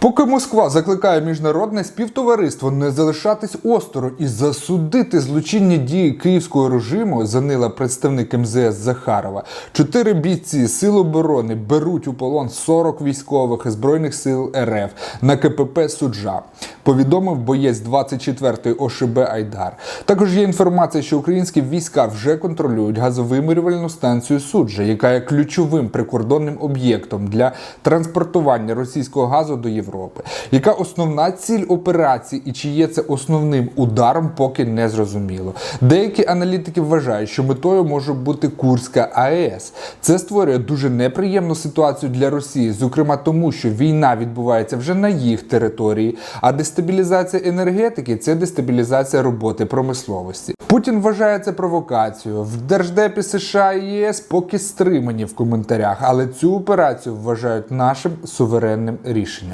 Поки Москва закликає міжнародне співтовариство не залишатись осторонь і засудити злочинні дії київського режиму, занила представник МЗС Захарова. Чотири бійці Сил оборони беруть у полон 40 військових збройних сил РФ на КПП Суджа. Повідомив боєць 24-ї ОШБ Айдар. Також є інформація, що українські війська вже контролюють газовимирювальну станцію Суджа, яка є ключовим прикордонним об'єктом для транспортування російського газу до Європи. Яка основна ціль операції і чи є це основним ударом, поки не зрозуміло. Деякі аналітики вважають, що метою може бути Курська АЕС. Це створює дуже неприємну ситуацію для Росії, зокрема тому, що війна відбувається вже на їх території, а дестабілізація енергетики це дестабілізація роботи промисловості. Путін вважає це провокацією. В Держдепі США і ЄС поки стримані в коментарях, але цю операцію вважають нашим суверенним рішенням.